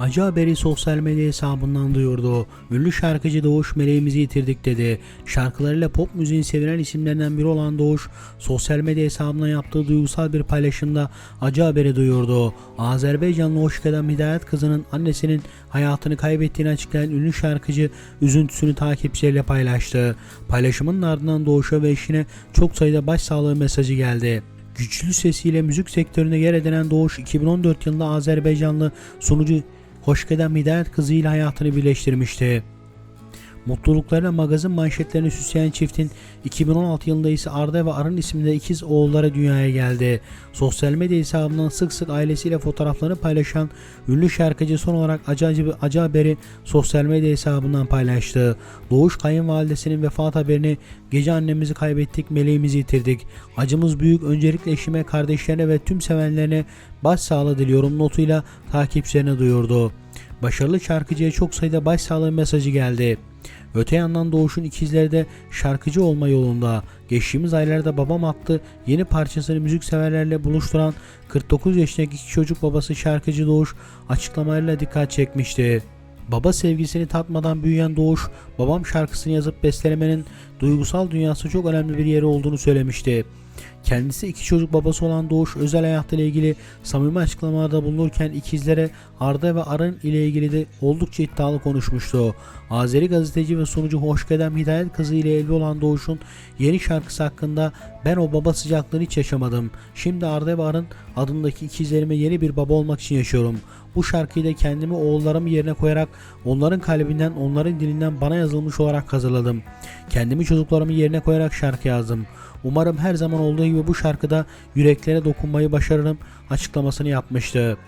Acı haberi sosyal medya hesabından duyurdu. Ünlü şarkıcı Doğuş meleğimizi yitirdik dedi. Şarkılarıyla pop müziğin sevilen isimlerinden biri olan Doğuş, sosyal medya hesabından yaptığı duygusal bir paylaşımda acı haberi duyurdu. Azerbaycanlı Hoşkedem Hidayet kızının annesinin hayatını kaybettiğini açıklayan ünlü şarkıcı üzüntüsünü takipçileriyle paylaştı. Paylaşımın ardından Doğuş'a ve eşine çok sayıda başsağlığı mesajı geldi. Güçlü sesiyle müzik sektöründe yer edinen Doğuş 2014 yılında Azerbaycanlı sunucu Hoşgeden Hidayet kızı ile hayatını birleştirmişti. Mutluluklarıyla magazin manşetlerini süsleyen çiftin 2016 yılında ise Arda ve Arın isimli ikiz oğulları dünyaya geldi. Sosyal medya hesabından sık sık ailesiyle fotoğraflarını paylaşan ünlü şarkıcı son olarak acı, acı, acı haberi sosyal medya hesabından paylaştı. Doğuş kayınvalidesinin vefat haberini gece annemizi kaybettik meleğimizi yitirdik. Acımız büyük öncelikle eşime kardeşlerine ve tüm sevenlerine başsağlığı diliyorum notuyla takipçilerine duyurdu. Başarılı şarkıcıya çok sayıda başsağlığı mesajı geldi. Öte yandan Doğuş'un ikizleri de şarkıcı olma yolunda. Geçtiğimiz aylarda Babam attı yeni parçasını müzikseverlerle buluşturan 49 yaşındaki iki çocuk babası şarkıcı Doğuş açıklamalarıyla dikkat çekmişti. Baba sevgisini tatmadan büyüyen Doğuş, babam şarkısını yazıp bestelemenin duygusal dünyası çok önemli bir yeri olduğunu söylemişti. Kendisi iki çocuk babası olan Doğuş özel hayatıyla ilgili samimi açıklamalarda bulunurken ikizlere Arda ve Arın ile ilgili de oldukça iddialı konuşmuştu. Azeri gazeteci ve sunucu Hoşgedem Hidayet kızı ile evli olan Doğuş'un yeni şarkısı hakkında ben o baba sıcaklığını hiç yaşamadım. Şimdi Arda ve Arın adındaki ikizlerime yeni bir baba olmak için yaşıyorum. Bu şarkıyı da kendimi oğullarım yerine koyarak onların kalbinden onların dilinden bana yazılmış olarak hazırladım. Kendimi çocuklarımın yerine koyarak şarkı yazdım. Umarım her zaman olduğu gibi bu şarkıda yüreklere dokunmayı başarırım açıklamasını yapmıştı.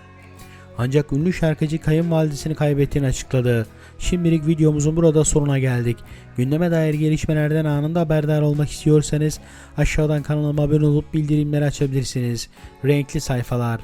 Ancak ünlü şarkıcı kayınvalidesini kaybettiğini açıkladı. Şimdilik videomuzun burada sonuna geldik. Gündeme dair gelişmelerden anında haberdar olmak istiyorsanız aşağıdan kanalıma abone olup bildirimleri açabilirsiniz. Renkli sayfalar.